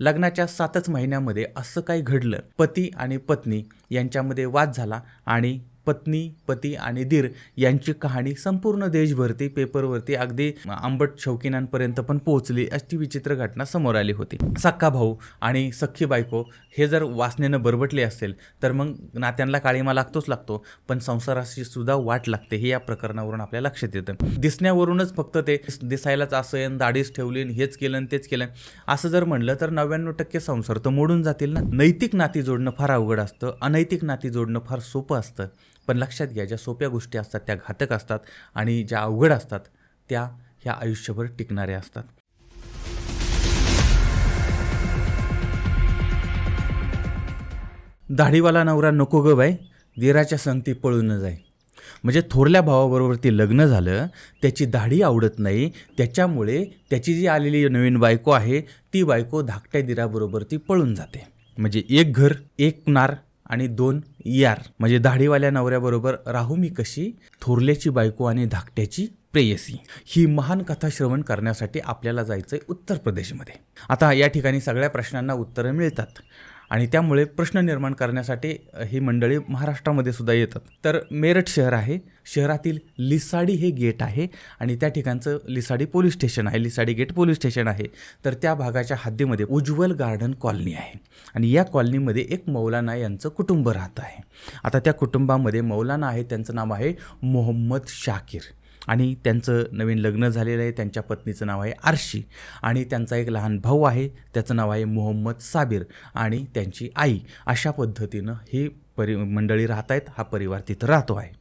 लग्नाच्या सातच महिन्यामध्ये असं काही घडलं. पती आणि पत्नी यांच्यामध्ये वाद झाला आणि पत्नी पती आणि दीर यांची कहाणी संपूर्ण देशभरती पेपरवरती अगदी आंबट शौकीनांपर्यंत पण पोहोचली अशी विचित्र घटना समोर आली होती. सक्का भाऊ आणि सख्खी बायको हे जर वासनेनं बरबटले असेल तर मग नात्यांना काळीमा लागतोच लागतो पण संसाराशी सुद्धा वाट लागते हे या प्रकरणावरून आपल्या लक्षात येतं. दिसण्यावरूनच फक्त ते दिसायलाच असं दाढीस दाढीच ठेवली हेच केलं आणि तेच केलं. असं जर म्हणलं तर नव्याण्णव टक्के संसार तर मोडून जातील ना? नैतिक नाती जोडणं फार अवघड असतं अनैतिक नाती जोडणं फार सोपं असतं. पण लक्षात घ्या ज्या सोप्या गोष्टी असतात त्या घातक असतात आणि ज्या अवघड असतात त्या ह्या आयुष्यभर टिकणाऱ्या असतात. दाढीवाला नवरा नको ग बाई दिराच्या संगती पळून जाई म्हणजे थोरल्या भावाबरोबर ते लग्न झालं त्याची दाढी आवडत नाही त्याच्यामुळे त्याची जी आलेली नवीन बायको आहे ती बायको धाकट्या दिराबरोबर ती पळून जाते. म्हणजे एक घर एक नार आणि दोन यार म्हणजे दाढीवाल्या नवऱ्याबरोबर राहू मी कशी? थोरल्याची बायको आणि धाकट्याची प्रेयसी. ही महान कथा श्रवण करण्यासाठी आपल्याला जायचं आहे उत्तर प्रदेशमध्ये. आता या ठिकाणी सगळ्या प्रश्नांना उत्तरं मिळतात. आणि त्यामुळे प्रश्न निर्माण करण्यासाठी ही मंडळी महाराष्ट्रामध्ये सुद्धा येतात. तर मेरठ शहर आहे. शहरातील लिसाडी हे गेट आहे आणि त्या ठिकाणचं लिसाडी पोलीस स्टेशन आहे. लिसाडी गेट पोलीस स्टेशन आहे. तर त्या भागाच्या हद्दीमध्ये उज्ज्वल गार्डन कॉलनी आहे. आणि या कॉलनीमध्ये एक मौलाना यांचं कुटुंब राहत आहे. आता त्या कुटुंबामध्ये मौलाना आहे त्यांचं नाव आहे मोहम्मद शाकीर. आणि त्यांचं नवीन लग्न झालेलं आहे त्यांच्या पत्नीचं नाव आहे आरशी. आणि त्यांचा एक लहान भाऊ आहे त्याचं नाव आहे मोहम्मद साबिर आणि त्यांची आई. अशा पद्धतीनं हे परि मंडळी राहत आहेत हा परिवार तिथं राहतो आहे.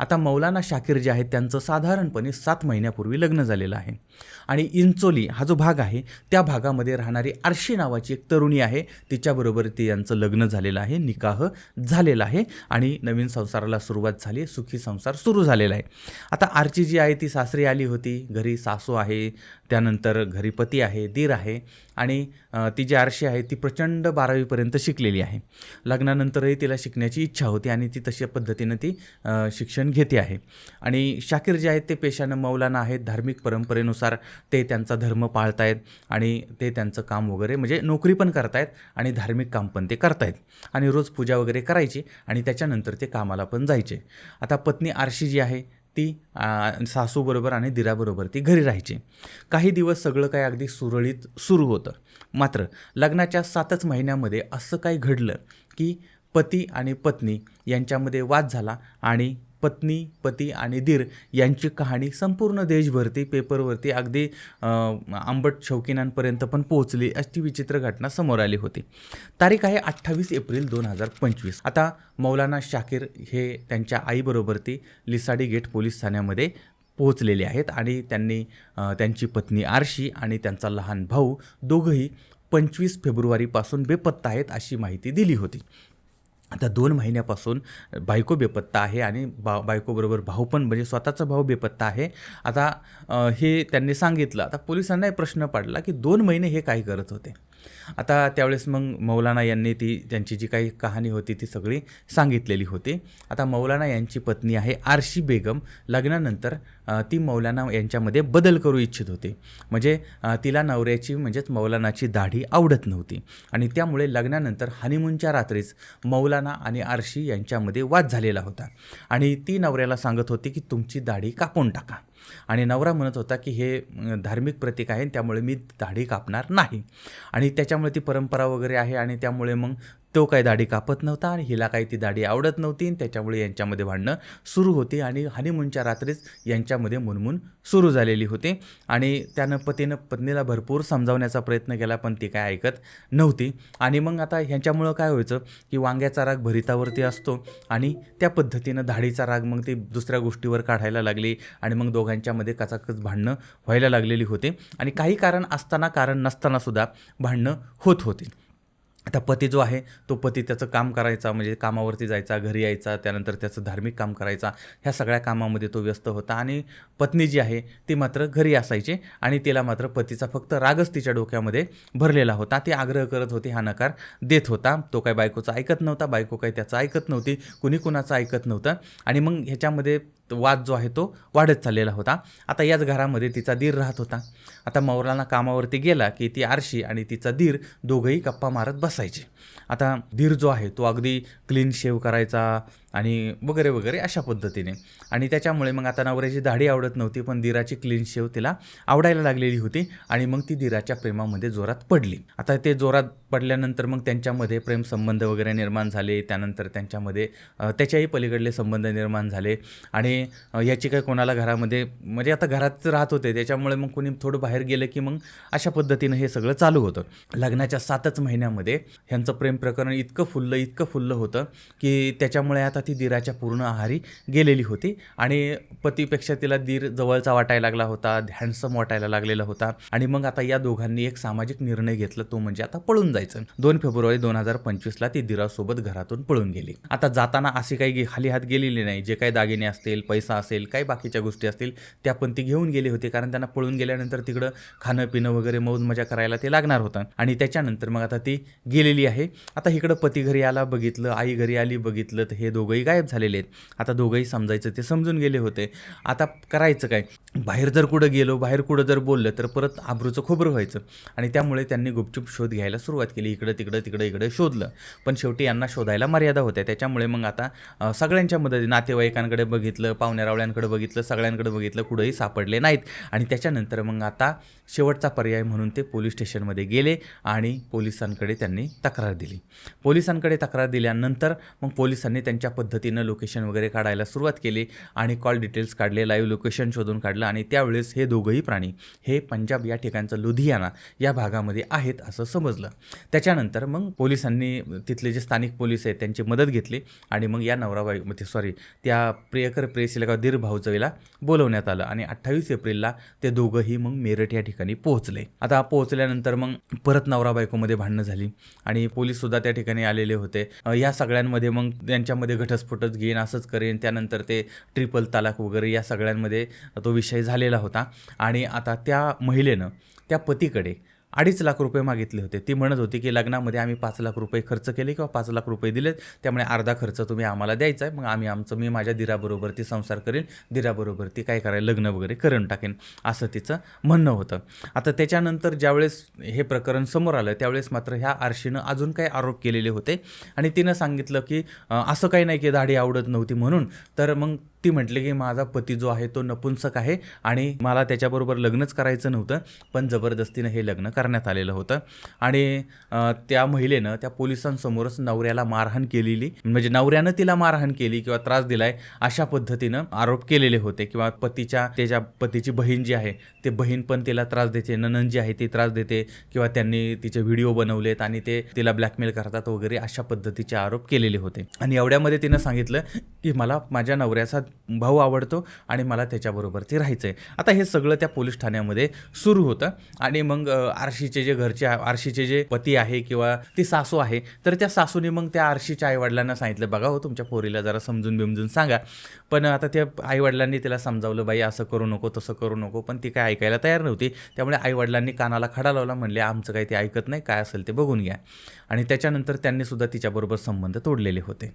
आता मौलाना शाकीर जे आहेत त्यांचं साधारणपणे सात महिन्यापूर्वी लग्न झालेलं आहे. आणि इंचोली हा जो भाग आहे त्या भागामध्ये राहणारी आरशी नावाची एक तरुणी आहे. तिच्याबरोबर ते यांचं लग्न झालेलं आहे निकाह झालेला आहे आणि नवीन संसाराला सुरुवात झाली सुखी संसार सुरू झालेला आहे. आता आरची जी आहे ती सासरी आली होती. घरी सासू आहे त्यानंतर घरी पती आहे दीर आहे आणि ती जी आरशी आहे ती प्रचंड बारावीपर्यंत शिकलेली आहे. लग्नानंतरही तिला शिकण्याची इच्छा होती आणि ती तशा पद्धतीनं ती शिक्षण घेते आहे. आणि शाकीर जे आहेत ते पेशानं मौलाना आहेत धार्मिक परंपरेनुसार ते त्यांचा धर्म पाळतायत आणि ते त्यांचं काम वगैरे म्हणजे नोकरी पण करतायत आणि धार्मिक काम पण ते करतायत. आणि रोज पूजा वगैरे करायची आणि त्याच्यानंतर ते कामाला पण जायचे. आता पत्नी आरशी जी आहे ती सासूबरोबर आणि दिराबरोबर ती घरी राहायची. काही दिवस सगळं काही अगदी सुरळीत सुरू होतं. मात्र लग्नाच्या सातच महिन्यामध्ये असं काही घडलं की पती आणि पत्नी यांच्यामध्ये वाद झाला आणि पत्नी पती आणि दीर यांची कहाणी संपूर्ण देशभरती पेपरवरती अगदी आंबट शौकीनांपर्यंत पण पोहोचली अशी विचित्र घटना समोर आली होती. तारीख आहे अठ्ठावीस एप्रिल दोन हजार पंचवीस. आता मौलाना शाकीर हे त्यांच्या आईबरोबर ती लिसाडी गेट पोलीस ठाण्यामध्ये पोहोचलेले आहेत आणि त्यांनी त्यांची पत्नी आरशी आणि त्यांचा लहान भाऊ दोघंही पंचवीस फेब्रुवारीपासून बेपत्ता आहेत अशी माहिती दिली होती. आता दोन महिन्यापासून बायको बेपत्ता आहे आणि बा बायकोबरोबर भाऊ पण म्हणजे स्वतःचा भाऊ बेपत्ता आहे. आता हे त्यांनी सांगितलं. आता पोलिसांनाही प्रश्न पडला की दोन महिने हे काय करत होते. आता त्यावेळेस मग मौलाना यांनी ती त्यांची जी काही कहाणी होती ती सगळी सांगितलेली होती. आता मौलाना यांची पत्नी आहे आरशी बेगम. लग्नानंतर ती मौलाना यांच्यामध्ये बदल करू इच्छित होती. म्हणजे तिला नवऱ्याची म्हणजेच मौलानाची दाढी आवडत नव्हती. आणि त्यामुळे लग्नानंतर हनीमूनच्या रात्रीच मौलाना आणि आरशी यांच्यामध्ये वाद झालेला होता. आणि ती नवऱ्याला सांगत होती की तुमची दाढी कापून टाका. आणि नवरा म्हणत होता की हे धार्मिक प्रतीक आहे त्यामुळे मी दाढी कापणार नाही. आणि त्याच्यामुळे ती परंपरा वगैरे आहे आणि त्यामुळे मग तो काही दाढी कापत नव्हता आणि हिला काही ती दाढी आवडत नव्हती आणि त्याच्यामुळे यांच्यामध्ये भांडणं सुरू होती आणि हनीमूनच्या रात्रीच यांच्यामध्ये मुनमुन सुरू झालेली होती. आणि त्यानं पतीनं पत्नीला भरपूर समजावण्याचा प्रयत्न केला पण ती काय ऐकत नव्हती. आणि मग आता ह्यांच्यामुळं काय व्हायचं की वांग्याचा राग भरितावरती असतो आणि त्या पद्धतीनं दाढीचा राग मग ती दुसऱ्या गोष्टीवर काढायला लागली आणि मग दोघांच्यामध्ये कचाकच भांडणं व्हायला लागलेली होते. आणि काही कारण असताना कारण नसतानासुद्धा भांडणं होत होती. आता पती जो आहे तो पती त्याचं काम करायचा म्हणजे कामावरती जायचा घरी यायचा त्यानंतर त्याचं धार्मिक काम करायचा ह्या सगळ्या कामामध्ये तो व्यस्त होता आणि पत्नी जी आहे ती मात्र घरी असायची आणि तिला मात्र पतीचा फक्त रागच तिच्या डोक्यामध्ये भरलेला होता. ती आग्रह करत होती हा नकार देत होता. तो काय बायकोचा ऐकत नव्हता बायको काही त्याचं ऐकत नव्हती कुणी कुणाचं ऐकत नव्हतं. आणि मग ह्याच्यामध्ये वाद जो आहे तो वाढत चाललेला होता. आता याच घरामध्ये तिचा दीर राहत होता. आता मौलाना कामावरती गेला की ती आरशी आणि तिचा दीर दोघंही गप्पा मारत बसायचे. आता धीर जो आहे तो अगदी क्लीन शेव करायचा आणि वगैरे वगैरे अशा पद्धतीने. आणि त्याच्यामुळे मग आता नवऱ्याची दाढी आवडत नव्हती पण दिराची क्लीन शेव तिला आवडायला लागलेली होती आणि मग ती दिराच्या प्रेमामध्ये जोरात पडली. आता ते जोरात पडल्यानंतर मग त्यांच्यामध्ये प्रेमसंबंध वगैरे निर्माण झाले त्यानंतर त्यांच्यामध्ये त्याच्याही पलीकडले संबंध निर्माण झाले आणि याची काही कोणाला घरामध्ये म्हणजे आता घरात राहत होते त्याच्यामुळे मग कोणी थोडं बाहेर गेलं की मग अशा पद्धतीनं हे सगळं चालू होतं. लग्नाच्या सातच महिन्यामध्ये ह्यांचं प्रेम प्रकरण इतकं फुललं इतकं फुललं होतं की त्याच्यामुळे आता ती दिराच्या पूर्ण आहारी गेलेली होती. आणि पतीपेक्षा तिला दीर जवळचा वाटायला लागला होता हँडसम वाटायला लागलेला होता. आणि मग आता या दोघांनी एक सामाजिक निर्णय घेतला तो म्हणजे आता पळून जायचं. दोन फेब्रुवारी दोन हजार पंचवीसला ती दिरासोबत घरातून पळून गेली. आता जाताना अशी काही खाली हात गेलेली नाही. जे काही दागिने असतील पैसा असेल काही बाकीच्या गोष्टी असतील त्या पण ती घेऊन गेली होती. कारण त्यांना पळून गेल्यानंतर तिकडं खाणं पिणं वगैरे मौज मजा करायला ते लागणार होतं. आणि त्याच्यानंतर मग आता ती गेलेली आहे. आता इकडं पती घरी आला बघितलं आई घरी आली बघितलं तर हे दोघं दोघंही गायब झालेले आहेत. आता दोघंही समजायचं ते समजून गेले होते. आता करायचं काय? बाहेर जर कुठं गेलो बाहेर कुठं जर बोललं तर परत आबरूचं खोबरं व्हायचं. आणि त्यामुळे त्यांनी गुपचूप शोध घ्यायला सुरुवात केली. इकडं तिकडं तिकडं इकडं शोधलं. पण शेवटी यांना शोधायला मर्यादा होत्या. त्याच्यामुळे मग आता सगळ्यांच्या मदती नातेवाईकांकडे बघितलं पाहुण्यारावळ्यांकडे बघितलं सगळ्यांकडे बघितलं कुठंही सापडले नाहीत. आणि त्याच्यानंतर मग आता शेवटचा पर्याय म्हणून ते पोलीस स्टेशनमध्ये गेले आणि पोलिसांकडे त्यांनी तक्रार दिली. पोलिसांकडे तक्रार दिल्यानंतर मग पोलिसांनी त्यांच्या पद्धतीनं लोकेशन वगैरे काढायला सुरुवात केली आणि कॉल डिटेल्स काढले लाईव्ह लोकेशन शोधून काढलं आणि त्यावेळेस हे दोघंही प्राणी हे पंजाब या ठिकाणचं लुधियाना या भागामध्ये आहेत असं समजलं. त्याच्यानंतर मग पोलिसांनी तिथले जे स्थानिक पोलीस आहेत त्यांची मदत घेतली आणि मग या नवराबाई म्हणजे सॉरी त्या प्रियकर प्रेसीला किंवा दीर भाऊजईला बोलवण्यात आलं आणि अठ्ठावीस एप्रिलला ते दोघंही मग मेरठ या ठिकाणी पोहोचले. आता पोहोचल्यानंतर मग परत नवरा बायकोमध्ये भांडणं झाली आणि पोलीससुद्धा त्या ठिकाणी आलेले होते. या सगळ्यांमध्ये मग त्यांच्यामध्ये घटस्फोटच घेईन असंच करेन. त्यानंतर ते ट्रिपल तालाक वगैरे या सगळ्यांमध्ये तो विषय झालेला होता. आणि आता त्या महिलेनं त्या पतीकडे अडीच लाख रुपये मागितले होते. ती म्हणत होती की लग्नामध्ये आम्ही पाच लाख रुपये खर्च केले किंवा पाच लाख रुपये दिलेत. त्यामुळे अर्धा खर्च तुम्ही आम्हाला द्यायचा आहे मग आम्ही आमचं मी माझ्या दिराबरोबर ती संसार करेन. दिराबरोबर ती काय करायला लग्न वगैरे करून टाकेन. असं तिचं म्हणणं होतं. आता त्याच्यानंतर ज्यावेळेस हे प्रकरण समोर आलं त्यावेळेस मात्र ह्या आरशीनं अजून काही आरोप केलेले होते. आणि तिनं सांगितलं की असं काही नाही की दाढी आवडत नव्हती म्हणून. तर मग ती म्हटली की माझा पती जो आहे तो नपुंसक आहे आणि मला त्याच्याबरोबर लग्नच करायचं नव्हतं पण जबरदस्तीनं हे लग्न करण्यात आलेलं होतं. आणि त्या महिलेनं त्या पोलिसांसमोरच नवऱ्याला मारहाण केलेली म्हणजे नवऱ्यानं तिला मारहाण केली किंवा त्रास दिलाय अशा पद्धतीनं आरोप केलेले होते. किंवा पतीच्या त्याच्या पतीची बहीण जी आहे ते बहीण पण तिला त्रास देते ननन जी आहे ती त्रास देते किंवा त्यांनी तिचे व्हिडिओ बनवलेत आणि ते तिला ब्लॅकमेल करतात वगैरे अशा पद्धतीचे आरोप केलेले होते. आणि एवढ्यामध्ये तिनं सांगितलं की मला माझ्या नवऱ्याचा भाऊ आवडतो आणि मला त्याच्याबरोबर ते राहायचं आहे आता हे सगळं त्या पोलीस ठाण्यामध्ये सुरू होतं आणि मग आरशीचे जे घरचे आरशीचे जे पती आहे किंवा ती सासू आहे तर त्या सासूने मग त्या आरशीच्या आईवडिलांना सांगितलं बघा हो तुमच्या पोरीला जरा समजून बिमजून सांगा. पण आता त्या आईवडिलांनी तिला समजावलं बाई असं करू नको तसं करू नको. पण ती काय ऐकायला तयार नव्हती. त्यामुळे आईवडिलांनी कानाला खडा लावला म्हणले आमचं काही ते ऐकत नाही काय असेल ते बघून घ्या. आणि त्याच्यानंतर त्यांनी सुद्धा तिच्याबरोबर संबंध तोडलेले होते.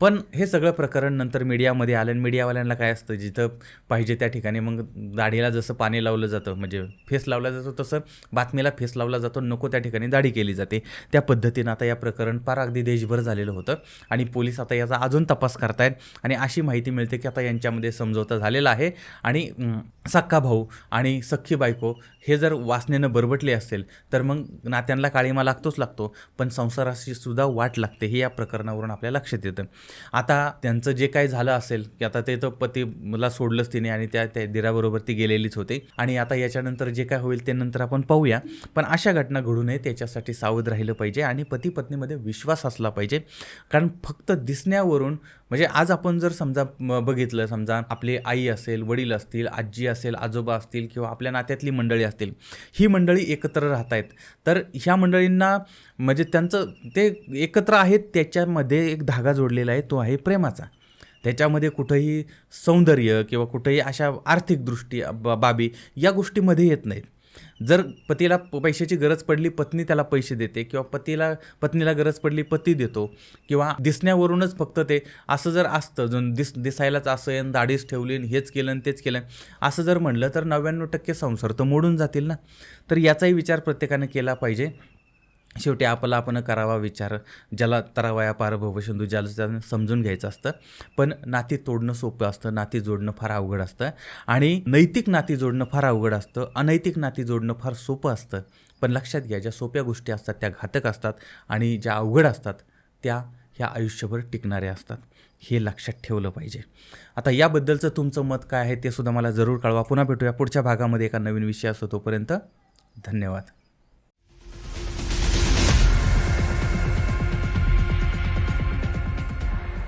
पण हे सगळं प्रकरण नंतर मीडियामध्ये आलं आणि मीडियावाल्यांना काय असतं जिथं पाहिजे त्या ठिकाणी मग दाढीला जसं पाणी लावलं जातं म्हणजे फेस लावला जातो तसं बातमीला फेस लावला जातो नको त्या ठिकाणी दाढी केली जाते. त्या पद्धतीनं आता या प्रकरण फार अगदी देशभर झालेलं होतं आणि पोलीस आता याचा अजून तपास करतायत आणि अशी माहिती मिळते की आता यांच्यामध्ये समझोता झालेला आहे आणि सख्खा सक्का भाऊ आणि सख्खी बायको हे जर वासनेनं बरबटले असेल तर मग नात्यांना काळीमा लागतोच लागतो पण संसाराशी सुद्धा वाट लागते हे या प्रकरणावरून आपल्या लक्षात येतं. आता त्यांचं जे काही झालं असेल की आता ते तर पती मला सोडलंच तिने आणि त्या त्या दिराबरोबर ती गेलेलीच होते. आणि आता याच्यानंतर जे काय होईल ते नंतर आपण पाहूया. पण अशा घटना घडू नये त्याच्यासाठी सावध राहिलं पाहिजे आणि पती पत्नीमध्ये विश्वास असला पाहिजे. कारण फक्त दिसण्यावरून म्हणजे आज आपण जर समजा बघितलं समजा आपली आई असेल वडील असतील आजी असेल आजोबा असतील किंवा आपल्या नात्यातली मंडळी असतील ही मंडळी एकत्र राहत आहेत तर ह्या मंडळींना म्हणजे त्यांचं ते एकत्र आहेत त्याच्यामध्ये एक धागा जोडलेला आहे तो आहे प्रेमाचा. त्याच्यामध्ये कुठंही सौंदर्य किंवा कुठंही अशा आर्थिक दृष्टी बा- बाबी या गोष्टीमध्ये येत नाहीत. जर पतीला प- पैशाची गरज पडली पत्नी त्याला पैसे देते किंवा पतीला पत्नीला गरज पडली पती देतो किंवा दिसण्यावरूनच फक्त ते असं जर असतं जण दिस दिसायलाच असं आहे, दाढीच ठेवली हेच केलं आणि तेच केलं असं जर म्हणलं तर नव्याण्णव टक्के संसार तर मोडून जातील ना? तर याचाही विचार प्रत्येकाने केला पाहिजे. शेवटी आपला आपण करावा विचार ज्याला तरावया पार भवसिंधू ज्याला त्यानं समजून घ्यायचं असतं. पण नाती तोडणं सोपं असतं नाती जोडणं फार अवघड असतं. आणि नैतिक नाती जोडणं फार अवघड असतं अनैतिक नाती जोडणं फार सोपं असतं. पण लक्षात घ्या ज्या सोप्या गोष्टी असतात त्या घातक असतात आणि ज्या अवघड असतात त्या ह्या आयुष्यभर टिकणाऱ्या असतात. हे लक्षात ठेवलं पाहिजे. आता याबद्दलचं तुमचं मत काय आहे ते सुद्धा मला जरूर कळवा. पुन्हा भेटूया पुढच्या भागामध्ये एका नवीन विषय असतो तोपर्यंत धन्यवाद.